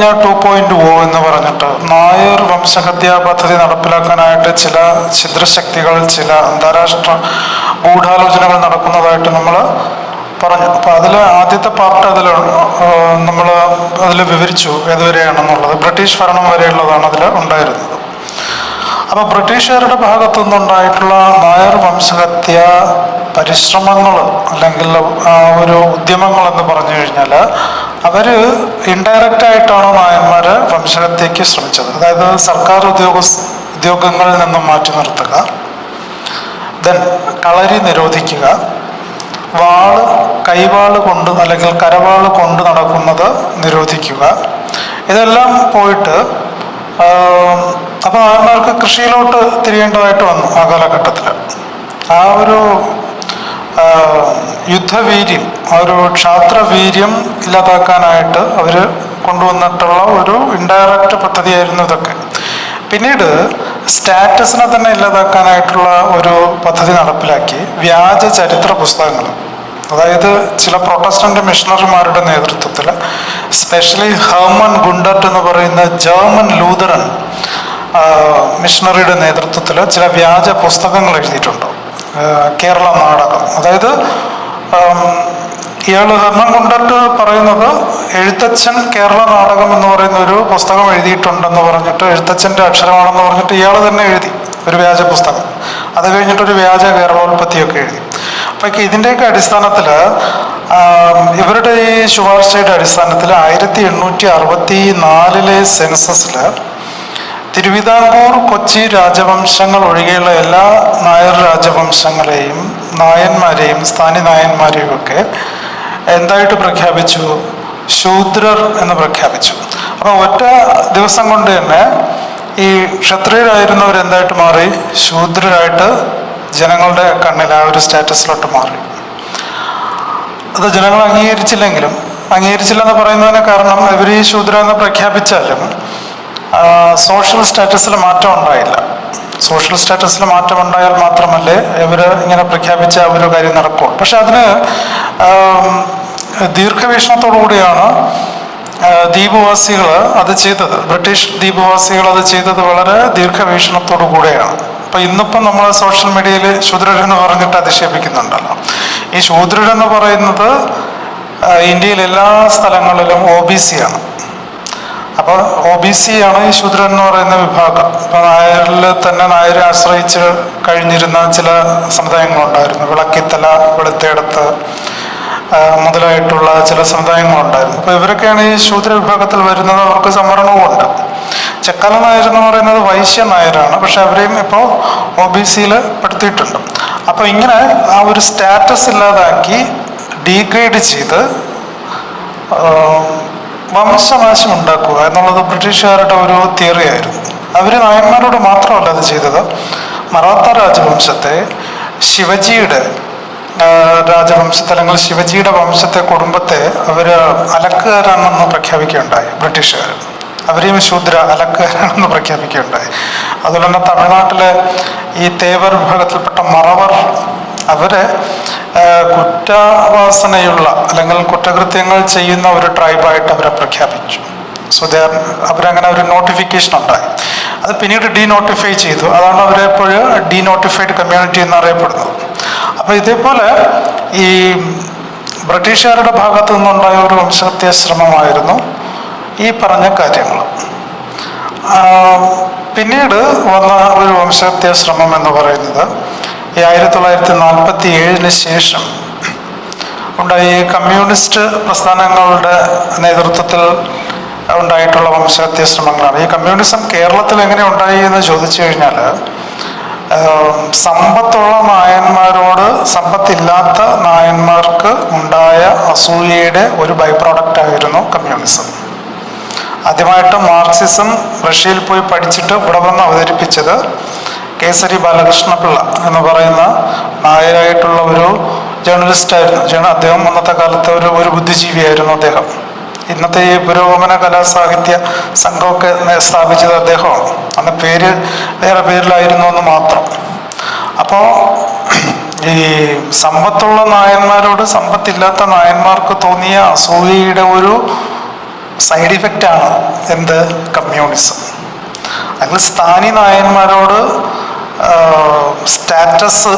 കഴിഞ്ഞ two point O എന്ന് പറഞ്ഞിട്ട് നായർ വംശഹത്യാ പദ്ധതി നടപ്പിലാക്കാനായിട്ട് ചില ഛിദ്രശക്തികൾ ചില അന്താരാഷ്ട്ര ഗൂഢാലോചനകൾ നടക്കുന്നതായിട്ട് നമ്മൾ പറഞ്ഞു. അപ്പോൾ അതിൽ ആദ്യത്തെ പാർട്ട് അതിൽ നമ്മൾ അതിൽ വിവരിച്ചു ഏതുവരെയാണെന്നുള്ളത്. ബ്രിട്ടീഷ് ഭരണം വരെയുള്ളതാണ് അതിൽ ഉണ്ടായിരുന്നത്. അപ്പോൾ ബ്രിട്ടീഷുകാരുടെ ഭാഗത്തു നിന്നുണ്ടായിട്ടുള്ള നായർ വംശഹത്യ പരിശ്രമങ്ങൾ അല്ലെങ്കിൽ ഒരു ഉദ്യമങ്ങൾ എന്ന് പറഞ്ഞു കഴിഞ്ഞാൽ അവർ ഇൻഡയറക്റ്റ് ആയിട്ടാണ് നായന്മാര് വംശഹത്യക്ക് ശ്രമിച്ചത്. അതായത് സർക്കാർ ഉദ്യോഗ ഉദ്യോഗങ്ങളിൽ നിന്നും മാറ്റി നിർത്തുക ദെൻ കളരി നിരോധിക്കുക വാൾ കൈവാൾ കൊണ്ട് അല്ലെങ്കിൽ കരവാൾ കൊണ്ട് നടക്കുന്നത് നിരോധിക്കുക. ഇതെല്ലാം പോയിട്ട് അപ്പോൾ ആളുകൾക്ക് കൃഷിയിലോട്ട് തിരിയേണ്ടതായിട്ട് വന്നു ആ കാലഘട്ടത്തിൽ. ആ ഒരു യുദ്ധവീര്യം ആ ഒരു ക്ഷാത്രവീര്യം ഇല്ലാതാക്കാനായിട്ട് അവർ കൊണ്ടുവന്നിട്ടുള്ള ഒരു ഇൻഡയറക്റ്റ് പദ്ധതിയായിരുന്നു ഇതൊക്കെ. പിന്നീട് സ്റ്റാറ്റസിനെ തന്നെ ഇല്ലാതാക്കാനായിട്ടുള്ള ഒരു പദ്ധതി നടപ്പിലാക്കി വ്യാജ ചരിത്ര പുസ്തകങ്ങൾ. അതായത് ചില പ്രൊട്ടസ്റ്റന്റ് മിഷണറിമാരുടെ നേതൃത്വത്തിൽ സ്പെഷ്യലി ഹെർമൻ ഗുണ്ടർട്ട് എന്ന് പറയുന്ന ജർമ്മൻ ലൂതറൻ മിഷണറിയുടെ നേതൃത്വത്തിൽ ചില വ്യാജ പുസ്തകങ്ങൾ എഴുതിയിട്ടുണ്ട്. കേരള നാടകം. അതായത് ഇയാൾ കൊണ്ടിട്ട് പറയുന്നത് എഴുത്തച്ഛൻ കേരള നാടകം എന്ന് പറയുന്ന ഒരു പുസ്തകം എഴുതിയിട്ടുണ്ടെന്ന് പറഞ്ഞിട്ട് എഴുത്തച്ഛന്റെ അക്ഷരമാണെന്ന് പറഞ്ഞിട്ട് ഇയാൾ തന്നെ എഴുതി ഒരു വ്യാജ പുസ്തകം. അത് കഴിഞ്ഞിട്ട് ഒരു വ്യാജ കേരളോൽപ്പത്തിയൊക്കെ എഴുതി. അപ്പം ഇതിന്റെയൊക്കെ അടിസ്ഥാനത്തിൽ ഇവരുടെ ഈ ശുപാർശയുടെ അടിസ്ഥാനത്തിൽ ആയിരത്തി എണ്ണൂറ്റി അറുപത്തി നാലിലെ സെൻസസിൽ തിരുവിതാംകൂർ കൊച്ചി രാജവംശങ്ങൾ ഒഴികെയുള്ള എല്ലാ നായർ രാജവംശങ്ങളെയും നായന്മാരെയും സ്ഥാനി നായന്മാരെയും ഒക്കെ എന്തായിട്ട് പ്രഖ്യാപിച്ചു? ശൂദ്രർ എന്ന് പ്രഖ്യാപിച്ചു. അപ്പോൾ ഒറ്റ ദിവസം കൊണ്ട് തന്നെ ഈ ക്ഷത്രിയരായിരുന്നവർ എന്തായിട്ട് മാറി? ശൂദ്രരായിട്ട് ജനങ്ങളുടെ കണ്ണിൽ ആ ഒരു സ്റ്റാറ്റസിലോട്ട് മാറി. അത് ജനങ്ങൾ അംഗീകരിച്ചില്ലെങ്കിലും അംഗീകരിച്ചില്ലെന്ന് പറയുന്നതിന് കാരണം ഇവർ ഈ ശൂദ്ര എന്ന് പ്രഖ്യാപിച്ചാലും സോഷ്യൽ സ്റ്റാറ്റസിൽ മാറ്റം ഉണ്ടായില്ല. സോഷ്യൽ സ്റ്റാറ്റസിൽ മാറ്റം ഉണ്ടായാൽ മാത്രമല്ലേ ഇവർ ഇങ്ങനെ പ്രഖ്യാപിച്ച ഒരു കാര്യം നടക്കുള്ളൂ പക്ഷെ അതിന് ദീർഘവീക്ഷണത്തോടുകൂടിയാണ് ദീർഘവീക്ഷണത്തോടു കൂടിയാണ് ദ്വീപവാസികൾ അത് ചെയ്തത്. ബ്രിട്ടീഷ് ദ്വീപവാസികൾ അത് ചെയ്തത് വളരെ ദീർഘവീക്ഷണത്തോടു കൂടെയാണ് അപ്പൊ ഇന്നിപ്പം നമ്മൾ സോഷ്യൽ മീഡിയയിൽ ശൂദ്രരെന്ന് പറഞ്ഞിട്ട് അധിക്ഷേപിക്കുന്നുണ്ടല്ലോ. ഈ ശൂദ്രരെന്ന് പറയുന്നത് ഇന്ത്യയിലെല്ലാ സ്ഥലങ്ങളിലും ഒ ബി സി ആണ്. അപ്പോൾ ഒ ബി സി ആണ് ഈ ശൂദ്രൻ എന്ന് പറയുന്ന വിഭാഗം. അപ്പൊ നായരിൽ തന്നെ നായരെ ആശ്രയിച്ച് കഴിഞ്ഞിരുന്ന ചില സമുദായങ്ങളുണ്ടായിരുന്നു. വിളക്കിത്തല വെളുത്തേടത്ത് മുതലായിട്ടുള്ള ചില സമുദായങ്ങളുണ്ടായിരുന്നു. അപ്പൊ ഇവരൊക്കെയാണ് ഈ ശൂദ്ര വിഭാഗത്തിൽ വരുന്നത്. അവർക്ക് സംവരണവും ഉണ്ട്. ചെക്കാല നായർ എന്ന് പറയുന്നത് വൈശ്യ നായരാണ്. പക്ഷെ അവരെയും ഇപ്പോൾ ഒ ബി സിയിൽ പെടുത്തിയിട്ടുണ്ട്. അപ്പൊ ഇങ്ങനെ ആ ഒരു സ്റ്റാറ്റസ് ഇല്ലാതാക്കി ഡീഗ്രേഡ് ചെയ്ത് വംശനാശം ഉണ്ടാക്കുക എന്നുള്ളത് ബ്രിട്ടീഷുകാരുടെ ഒരു തിയറി ആയിരുന്നു. അവർ നായന്മാരോട് മാത്രമല്ല അത് ചെയ്തത്. മറാത്ത രാജവംശത്തെ ശിവജിയുടെ രാജവംശത്തെ അല്ലെങ്കിൽ ശിവജിയുടെ വംശത്തെ കുടുംബത്തെ അവർ അലക്കുകാരാണെന്ന് പ്രഖ്യാപിക്കുകയുണ്ടായി ബ്രിട്ടീഷുകാർ അവരെയും ശൂദ്ര അലക്കുകാരാണെന്ന് പ്രഖ്യാപിക്കുകയുണ്ടായി. അതുപോലെ തന്നെ തമിഴ്നാട്ടിലെ ഈ തേവർ വിഭാഗത്തിൽപ്പെട്ട മറവർ അവരെ കുറ്റവാസനയുള്ള അല്ലെങ്കിൽ കുറ്റകൃത്യങ്ങൾ ചെയ്യുന്ന ഒരു ട്രൈബായിട്ട് അവരെ പ്രഖ്യാപിച്ചു. സോ ദേ ആർ അവരങ്ങനെ ഒരു നോട്ടിഫിക്കേഷൻ ഉണ്ടായി. അത് പിന്നീട് ഡീനോട്ടിഫൈ ചെയ്തു. അതാണ് അവരെ ഇപ്പോൾ ഡീനോട്ടിഫൈഡ് കമ്മ്യൂണിറ്റി എന്നറിയപ്പെടുന്നത്. അപ്പോൾ ഇതേപോലെ ഈ ബ്രിട്ടീഷുകാരുടെ ഭാഗത്തു നിന്നുണ്ടായ ഒരു വംശഹത്യാ ശ്രമമായിരുന്നു ഈ പറഞ്ഞ കാര്യങ്ങൾ. പിന്നീട് വന്ന ഒരു വംശഹത്യാ ശ്രമം എന്ന് പറയുന്നത് ഈ ആയിരത്തി തൊള്ളായിരത്തി നാൽപ്പത്തി ഏഴിന് ശേഷം ഉണ്ടായ ഈ കമ്മ്യൂണിസ്റ്റ് പ്രസ്ഥാനങ്ങളുടെ നേതൃത്വത്തിൽ ഉണ്ടായിട്ടുള്ള വംശഹത്യ ശ്രമങ്ങളാണ്. ഈ കമ്മ്യൂണിസം കേരളത്തിൽ എങ്ങനെ ഉണ്ടായി എന്ന് ചോദിച്ചു കഴിഞ്ഞാൽ സമ്പത്തുള്ള നായന്മാരോട് സമ്പത്തില്ലാത്ത നായന്മാർക്ക് ഉണ്ടായ അസൂയയുടെ ഒരു ബൈ പ്രോഡക്റ്റ് ആയിരുന്നു കമ്മ്യൂണിസം. ആദ്യമായിട്ട് മാർക്സിസം റഷ്യയിൽ പോയി പഠിച്ചിട്ട് ഇവിടെ വന്ന് അവതരിപ്പിച്ചത് കേസരി ബാലകൃഷ്ണപിള്ള എന്ന് പറയുന്ന നായരായിട്ടുള്ള ഒരു ജേർണലിസ്റ്റ് ആയിരുന്നു. അദ്ദേഹം അന്നത്തെ കാലത്തെ ഒരു ഒരു ബുദ്ധിജീവിയായിരുന്നു അദ്ദേഹം. ഇന്നത്തെ ഈ പുരോഗമന കലാസാഹിത്യ സംഘമൊക്കെ സ്ഥാപിച്ചത് അദ്ദേഹമാണ്. അന്ന് പേര് വേറെ പേരിലായിരുന്നു എന്ന് മാത്രം. അപ്പോൾ ഈ സമ്പത്തുള്ള നായന്മാരോട് സമ്പത്തില്ലാത്ത നായന്മാർക്ക് തോന്നിയ അസൂയയുടെ ഒരു സൈഡ് ഇഫക്റ്റാണ് എന്ത്? കമ്മ്യൂണിസം അതിൽ സ്ഥാനി നായന്മാരോട് സ്റ്റാറ്റസ്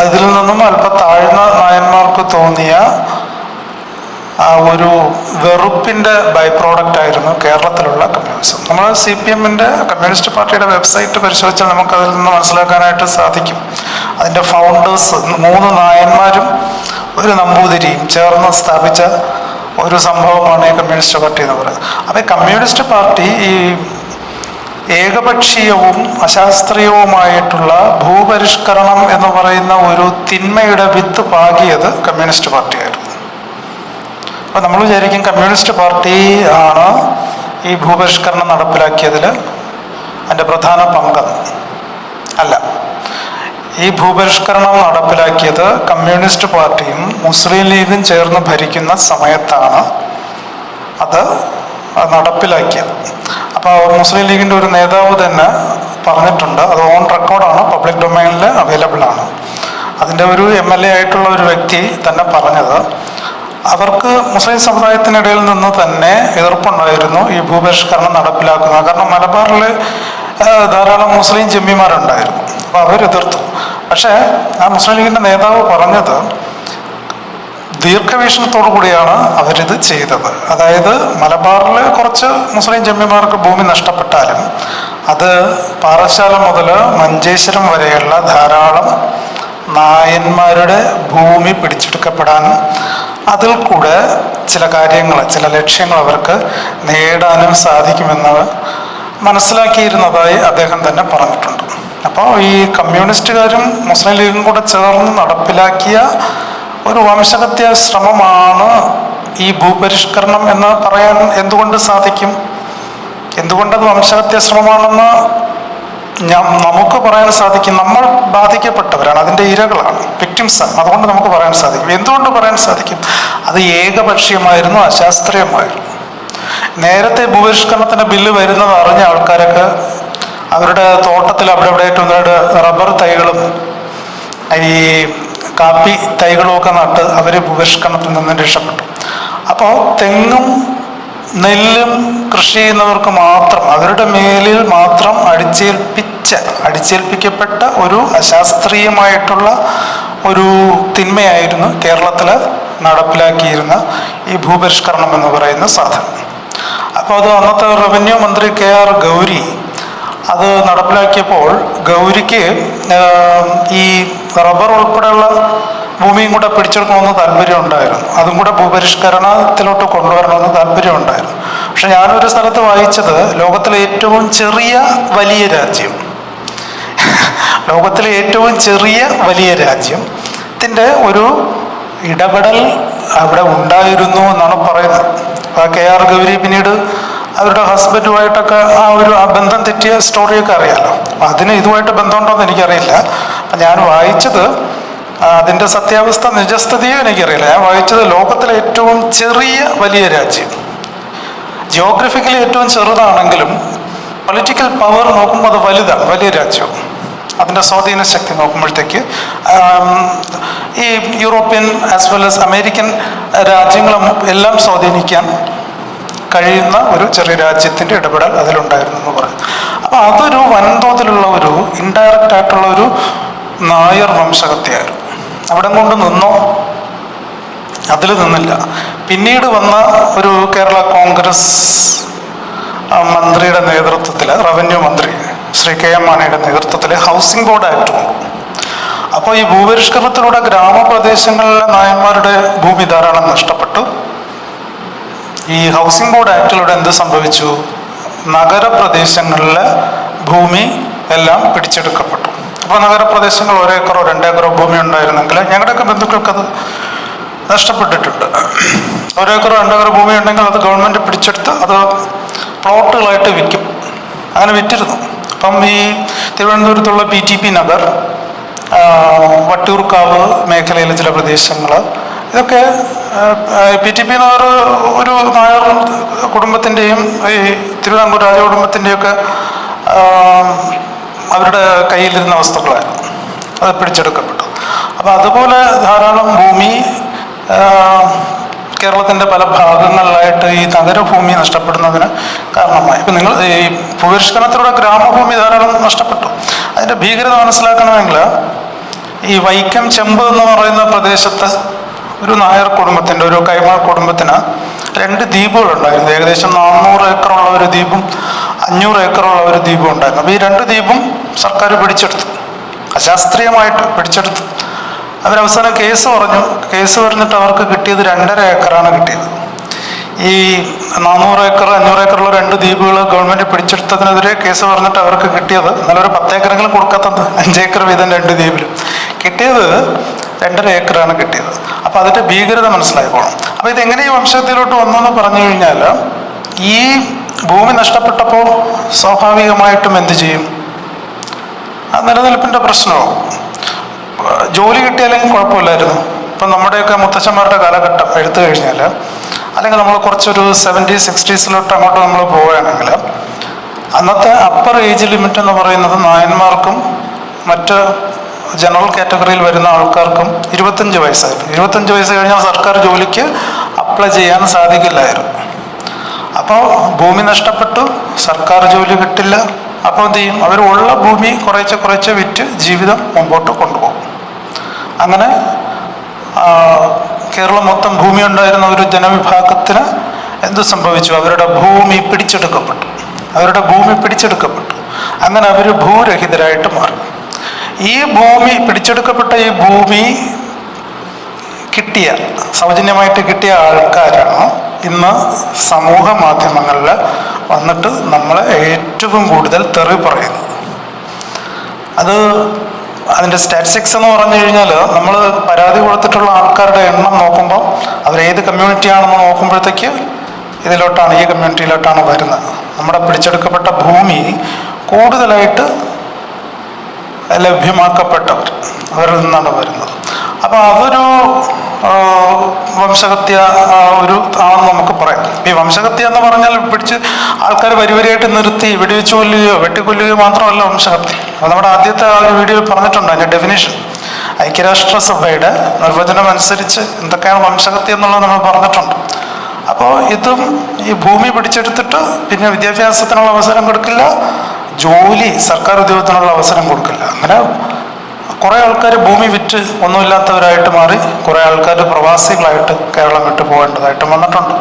അതിൽ നിന്നും അല്പ താഴ്ന്ന നായന്മാർക്ക് തോന്നിയ ആ ഒരു വെറുപ്പിന്റെ ബൈ പ്രോഡക്റ്റ് ആയിരുന്നു കേരളത്തിലുള്ള കമ്മ്യൂണിസം നമ്മൾ സി പി എമ്മിന്റെ കമ്മ്യൂണിസ്റ്റ് പാർട്ടിയുടെ വെബ്സൈറ്റ് പരിശോധിച്ചാൽ നമുക്ക് അതിൽ നിന്ന് മനസ്സിലാക്കാനായിട്ട് സാധിക്കും. അതിന്റെ ഫൗണ്ടേഴ്സ് മൂന്ന് നായന്മാരും ഒരു നമ്പൂതിരിയും ചേർന്ന് സ്ഥാപിച്ച ഒരു സംഭവമാണ് ഈ കമ്മ്യൂണിസ്റ്റ് പാർട്ടി എന്ന് പറയുന്നത്. അപ്പോൾ കമ്മ്യൂണിസ്റ്റ് പാർട്ടി ഈ ഏകപക്ഷീയവും അശാസ്ത്രീയവുമായിട്ടുള്ള ഭൂപരിഷ്കരണം എന്ന് പറയുന്ന ഒരു തിന്മയുടെ വിത്ത് പാകിയത് കമ്മ്യൂണിസ്റ്റ് പാർട്ടിയായിരുന്നു. അപ്പോൾ നമ്മൾ വിചാരിക്കും കമ്മ്യൂണിസ്റ്റ് പാർട്ടി ആണ് ഈ ഭൂപരിഷ്കരണം നടപ്പിലാക്കിയതിൽ അതിന്റെ പ്രധാന പങ്കെന്ന് അല്ല. ഈ ഭൂപരിഷ്കരണം നടപ്പിലാക്കിയത് കമ്മ്യൂണിസ്റ്റ് പാർട്ടിയും മുസ്ലിം ലീഗും ചേർന്ന് ഭരിക്കുന്ന സമയത്താണ് അത് നടപ്പിലാക്കിയത്. അപ്പോൾ മുസ്ലിം ലീഗിന്റെ ഒരു നേതാവ് തന്നെ പറഞ്ഞിട്ടുണ്ട്. അത് ഓൺ റെക്കോർഡാണ് പബ്ലിക് ഡൊമൈനിൽ അവൈലബിൾ ആണ് അതിന്റെ ഒരു എം എൽ എ ആയിട്ടുള്ള ഒരു വ്യക്തി തന്നെ പറഞ്ഞത്. അവർക്ക് മുസ്ലിം സമുദായത്തിനിടയിൽ നിന്ന് തന്നെ എതിർപ്പുണ്ടായിരുന്നു ഈ ഭൂപരിഷ്കരണം നടപ്പിലാക്കുന്നത്. കാരണം മലബാറിൽ ധാരാളം മുസ്ലിം ജമ്മിമാരുണ്ടായിരുന്നു. അപ്പോൾ അവരെതിർത്തു. പക്ഷേ ആ മുസ്ലിം ലീഗിന്റെ നേതാവ് പറഞ്ഞത് ദീർഘവീക്ഷണത്തോടു കൂടിയാണ് അവരിത് ചെയ്തത്. അതായത് മലബാറിൽ കുറച്ച് മുസ്ലിം ജമ്മിമാർക്ക് ഭൂമി നഷ്ടപ്പെട്ടാലും അത് പാറശാല മുതൽ മഞ്ചേശ്വരം വരെയുള്ള ധാരാളം നായന്മാരുടെ ഭൂമി പിടിച്ചെടുക്കപ്പെടാൻ അതിൽ കൂടെ ചില കാര്യങ്ങൾ ചില ലക്ഷ്യങ്ങൾ അവർക്ക് നേടാനും സാധിക്കുമെന്ന് മനസ്സിലാക്കിയിരുന്നതായി അദ്ദേഹം തന്നെ പറഞ്ഞിട്ടുണ്ട്. അപ്പോൾ ഈ കമ്മ്യൂണിസ്റ്റുകാരും മുസ്ലിം ലീഗും കൂടെ ചേർന്ന് നടപ്പിലാക്കിയ ഒരു വംശഹത്യ ശ്രമമാണ് ഈ ഭൂപരിഷ്കരണം എന്ന് പറയാൻ എന്തുകൊണ്ട് സാധിക്കും? എന്തുകൊണ്ടത് വംശഹത്യ ശ്രമമാണെന്ന് ഞാൻ നമുക്ക് പറയാൻ സാധിക്കും. നമ്മൾ ബാധിക്കപ്പെട്ടവരാണ്. അതിന്റെ ഇരകളാണ്. വിക്ടിംസാണ് അതുകൊണ്ട് നമുക്ക് പറയാൻ സാധിക്കും. എന്തുകൊണ്ട് പറയാൻ സാധിക്കും? അത് ഏകപക്ഷീയമായിരുന്നു അശാസ്ത്രീയമായിരുന്നു. നേരത്തെ ഭൂപരിഷ്കരണത്തിന്റെ ബില്ല് വരുന്നത് അറിഞ്ഞ ആൾക്കാരൊക്കെ അവരുടെ തോട്ടത്തിൽ അവിടെ ഇവിടെ ആയിട്ട് റബ്ബർ തൈകളും ഈ കാപ്പി തൈകളുമൊക്കെ നട്ട് അവർ ഭൂപരിഷ്കരണത്തിൽ നിന്ന് രക്ഷപ്പെട്ടു. അപ്പോൾ തെങ്ങും നെല്ലും കൃഷി ചെയ്യുന്നവർക്ക് മാത്രം അവരുടെ മേലിൽ മാത്രം അടിച്ചേൽപ്പിച്ച അടിച്ചേൽപ്പിക്കപ്പെട്ട ഒരു അശാസ്ത്രീയമായിട്ടുള്ള ഒരു തിന്മയായിരുന്നു കേരളത്തിൽ നടപ്പിലാക്കിയിരുന്ന ഈ ഭൂപരിഷ്കരണം എന്ന് പറയുന്ന സാധനം. അപ്പോൾ അത് അന്നത്തെ റവന്യൂ മന്ത്രി കെ ആർ ഗൗരി അത് നടപ്പിലാക്കിയപ്പോൾ ഗൗരിക്ക് ഈ റബ്ബർ ഉൾപ്പെടെയുള്ള ഭൂമിയും കൂടെ പിടിച്ചെടുക്കണമെന്ന് താല്പര്യം ഉണ്ടായിരുന്നു അതും കൂടെ ഭൂപരിഷ്കരണത്തിലോട്ട് കൊണ്ടുവരണമെന്ന് താല്പര്യം ഉണ്ടായിരുന്നു പക്ഷെ ഞാനൊരു സ്ഥലത്ത് വായിച്ചത് ലോകത്തിലെ ഏറ്റവും ചെറിയ വലിയ രാജ്യം. ലോകത്തിലെ ഏറ്റവും ചെറിയ വലിയ രാജ്യം. രാജ്യത്തിന്റെ ഒരു ഇടപെടൽ അവിടെ ഉണ്ടായിരുന്നു എന്നാണ് പറയുന്നത്. ആ കെ ആർ ഗൗരി പിന്നീട് അവരുടെ ഹസ്ബൻഡുമായിട്ടൊക്കെ ആ ഒരു ആ ബന്ധം തെറ്റിയ സ്റ്റോറിയൊക്കെ അറിയാലോ. അപ്പം അതിന് ഇതുമായിട്ട് ബന്ധമുണ്ടോയെന്ന് എനിക്കറിയില്ല. അപ്പം ഞാൻ വായിച്ചത് അതിന്റെ സത്യാവസ്ഥ നിജസ്ഥിതിയോ എനിക്കറിയില്ല. ഞാൻ വായിച്ചത് ലോകത്തിലെ ഏറ്റവും ചെറിയ വലിയ രാജ്യം. ജിയോഗ്രഫിക്കലി ഏറ്റവും ചെറുതാണെങ്കിലും പൊളിറ്റിക്കൽ പവർ നോക്കുമ്പോൾ അത് വലുതാണ് വലിയ രാജ്യം. അതിന്റെ സ്വാധീന ശക്തി നോക്കുമ്പോഴത്തേക്ക് ഈ European as well as American രാജ്യങ്ങളും എല്ലാം സ്വാധീനിക്കാൻ കഴിയുന്ന ഒരു ചെറിയ രാജ്യത്തിന്റെ ഇടപെടൽ അതിലുണ്ടായിരുന്നു എന്ന് പറയും അപ്പോൾ അതൊരു വൻതോതിലുള്ള ഒരു ഇൻഡയറക്റ്റ് ആയിട്ടുള്ള ഒരു നായർ വംശഹത്യയായിരുന്നു. അവിടെ കൊണ്ട് നിന്നോ? അതിൽ നിന്നില്ല. പിന്നീട് വന്ന ഒരു കേരള കോൺഗ്രസ് മന്ത്രിയുടെ നേതൃത്വത്തിൽ റവന്യൂ മന്ത്രി ശ്രീ കെ എം മാണിയുടെ നേതൃത്വത്തിൽ ഹൗസിംഗ് ബോർഡ് ആക്ട് കൊണ്ടു അപ്പോൾ ഈ ഭൂപരിഷ്കരണത്തിലൂടെ ഗ്രാമപ്രദേശങ്ങളിലെ നായന്മാരുടെ ഭൂമി ധാരാളം നഷ്ടപ്പെട്ടു. ഈ ഹൗസിംഗ് ബോർഡ് ആക്ടിലൂടെ എന്ത് സംഭവിച്ചു? നഗരപ്രദേശങ്ങളിലെ ഭൂമി എല്ലാം പിടിച്ചെടുക്കപ്പെട്ടു. അപ്പോൾ നഗരപ്രദേശങ്ങൾ ഒരേക്കറോ രണ്ടേക്കറോ ഭൂമി ഉണ്ടായിരുന്നെങ്കിൽ ഞങ്ങളുടെയൊക്കെ ബന്ധുക്കൾക്കത് നഷ്ടപ്പെട്ടിട്ടുണ്ട്. ഒരേക്കറോ രണ്ടേക്കറോ ഭൂമി ഉണ്ടെങ്കിൽ അത് ഗവൺമെന്റ് പിടിച്ചെടുത്ത് അത് പ്ലോട്ടുകളായിട്ട് വിൽക്കും. അങ്ങനെ വിറ്റിരുന്നു. അപ്പം ഈ തിരുവനന്തപുരത്തുള്ള P T P Nagar Vattiyoorkavu മേഖലയിലെ ചില പ്രദേശങ്ങൾ ഇതൊക്കെ പി ടി പി നഗർ ഒരു നായർ കുടുംബത്തിന്റെയും ഈ തിരുവിതാംകൂർ രാജകുടുംബത്തിന്റെയൊക്കെ അവരുടെ കയ്യിലിരുന്ന വസ്തുക്കളായിരുന്നു. അത് പിടിച്ചെടുക്കപ്പെട്ടു. അപ്പോൾ അതുപോലെ ധാരാളം ഭൂമി കേരളത്തിന്റെ പല ഭാഗങ്ങളിലായിട്ട് ഈ നഗരഭൂമി നഷ്ടപ്പെടുന്നതിന് കാരണമായി. ഇപ്പം നിങ്ങൾ ഈ ഭൂപരിഷ്കരണത്തിലൂടെ ഗ്രാമഭൂമി ധാരാളം നഷ്ടപ്പെട്ടു. അതിന്റെ ഭീകരത മനസ്സിലാക്കണമെങ്കിൽ ഈ വൈക്കം ചെമ്പ് എന്ന് പറയുന്ന പ്രദേശത്ത് ഒരു നായർ കുടുംബത്തിന്റെ ഒരു കൈമാർ കുടുംബത്തിന് രണ്ട് ദ്വീപുകളുണ്ടായിരുന്നു ഏകദേശം നാനൂറ് ഏക്കറുള്ള ഒരു ദ്വീപും അഞ്ഞൂറ് ഏക്കറുള്ള ഒരു ദ്വീപും ഉണ്ടായിരുന്നു. അപ്പോൾ ഈ രണ്ട് ദ്വീപും സർക്കാർ പിടിച്ചെടുത്തു. അശാസ്ത്രീയമായിട്ട് പിടിച്ചെടുത്തു. അവരവസാനം കേസ് പറഞ്ഞു. കേസ് പറഞ്ഞിട്ട് അവർക്ക് കിട്ടിയത് രണ്ടര ഏക്കറാണ് കിട്ടിയത്. ഈ നാനൂറ് ഏക്കർ അഞ്ഞൂറ് ഏക്കറുള്ള രണ്ട് ദ്വീപുകൾ ഗവൺമെന്റ് പിടിച്ചെടുത്തതിനെതിരെ കേസ് പറഞ്ഞിട്ട് അവർക്ക് കിട്ടിയത് എന്നാലും ഒരു പത്ത് ഏക്കറെങ്കിലും കൊടുക്കാത്തത് അഞ്ചേക്കർ വീതം രണ്ട് ദ്വീപിലും. കിട്ടിയത് രണ്ടര ഏക്കറാണ് കിട്ടിയത്. അപ്പോൾ അതിന്റെ ഭീകരത മനസ്സിലായിക്കോണം അപ്പോൾ ഇതെങ്ങനെ ഈ വംശത്തിലോട്ട് വന്നു എന്ന് പറഞ്ഞു കഴിഞ്ഞാൽ ഈ ഭൂമി നഷ്ടപ്പെട്ടപ്പോൾ സ്വാഭാവികമായിട്ടും എന്ത് ചെയ്യും? ആ നിലനിൽപ്പിന്റെ പ്രശ്നവും ജോലി കിട്ടിയാലെങ്കിൽ കുഴപ്പമില്ലായിരുന്നു. ഇപ്പം നമ്മുടെയൊക്കെ മുത്തച്ഛന്മാരുടെ കാലഘട്ടം എടുത്തു കഴിഞ്ഞാൽ അല്ലെങ്കിൽ നമ്മൾ കുറച്ചൊരു സെവന്റി സിക്സ്റ്റീസിലോട്ട് അങ്ങോട്ട് നമ്മൾ പോവുകയാണെങ്കിൽ അന്നത്തെ അപ്പർ ഏജ് ലിമിറ്റ് എന്ന് പറയുന്നത് നായന്മാർക്കും മറ്റ് ജനറൽ കാറ്റഗറിയിൽ വരുന്ന ആൾക്കാർക്കും ഇരുപത്തഞ്ച് വയസ്സായിരുന്നു. ഇരുപത്തഞ്ച് വയസ്സ് കഴിഞ്ഞാൽ സർക്കാർ ജോലിക്ക് അപ്ലൈ ചെയ്യാൻ സാധിക്കില്ലായിരുന്നു. അപ്പോൾ ഭൂമി നഷ്ടപ്പെട്ടു സർക്കാർ ജോലി കിട്ടില്ല. അപ്പോൾ എന്ത് ചെയ്യും? അവർ ഉള്ള ഭൂമി കുറേശ്ശെ കുറേശ്ശെ വിറ്റ് ജീവിതം മുമ്പോട്ട് കൊണ്ടുപോകും. അങ്ങനെ കേരളം മൊത്തം ഭൂമി ഉണ്ടായിരുന്ന ഒരു ജനവിഭാഗത്തിന് എന്ത് സംഭവിച്ചു? അവരുടെ ഭൂമി പിടിച്ചെടുക്കപ്പെട്ടു. അവരുടെ ഭൂമി പിടിച്ചെടുക്കപ്പെട്ടു. അങ്ങനെ അവർ ഭൂരഹിതരായിട്ട് മാറി. ഈ ഭൂമി പിടിച്ചെടുക്കപ്പെട്ട ഈ ഭൂമി കിട്ടിയ സൗജന്യമായിട്ട് കിട്ടിയ ആൾക്കാരാണ്. ഇന്ന് സമൂഹ മാധ്യമങ്ങളിൽ വന്നിട്ട് നമ്മളെ ഏറ്റവും കൂടുതൽ തെറി പറയുന്നത് അത് അതിന്റെ സ്റ്റാറ്റിസ്റ്റിക്സ് എന്ന് പറഞ്ഞു കഴിഞ്ഞാൽ നമ്മൾ പരാതി കൊടുത്തിട്ടുള്ള ആൾക്കാരുടെ എണ്ണം നോക്കുമ്പോൾ അവരേത് ഏത് കമ്മ്യൂണിറ്റി ആണെന്ന് നോക്കുമ്പോഴത്തേക്ക് ഇതിലോട്ടാണ് ഈ കമ്മ്യൂണിറ്റിയിലോട്ടാണ് വരുന്നത്. നമ്മുടെ പിടിച്ചെടുക്കപ്പെട്ട ഭൂമി കൂടുതലായിട്ട് ലഭ്യമാക്കപ്പെട്ടവർ അവരിൽ നിന്നാണ് വരുന്നത്. അപ്പോൾ അതൊരു വംശഹത്യ ഒരു ആണെന്ന് നമുക്ക് പറയാം. ഈ വംശഹത്യ എന്ന് പറഞ്ഞാൽ പിടിച്ച് ആൾക്കാർ വരിവരിയായിട്ട് നിർത്തി വെടിവെച്ച് കൊല്ലുകയോ വെട്ടിക്കൊല്ലുകയോ മാത്രമല്ല വംശഹത്യ. അത് നമ്മുടെ ആദ്യത്തെ ആ ഒരു വീഡിയോയിൽ പറഞ്ഞിട്ടുണ്ട് അതിന്റെ ഡെഫിനേഷൻ ഐക്യരാഷ്ട്രസഭയുടെ നിർവചനം അനുസരിച്ച് എന്തൊക്കെയാണ് വംശഹത്യ എന്നുള്ളത് നമ്മൾ പറഞ്ഞിട്ടുണ്ട്. അപ്പോൾ ഇതും ഈ ഭൂമി പിടിച്ചെടുത്തിട്ട് പിന്നെ വിദ്യാഭ്യാസത്തിനുള്ള അവസരം കൊടുക്കില്ല ജോലി സർക്കാർ ഉദ്യോഗത്തിനുള്ള അവസരം കൊടുക്കില്ല. അങ്ങനെ കുറേ ആൾക്കാർ ഭൂമി വിറ്റ് ഒന്നുമില്ലാത്തവരായിട്ട് മാറി കുറേ ആൾക്കാർ പ്രവാസികളായിട്ട് കേരളം വിട്ടു പോകേണ്ടതായിട്ടും വന്നിട്ടുണ്ട്.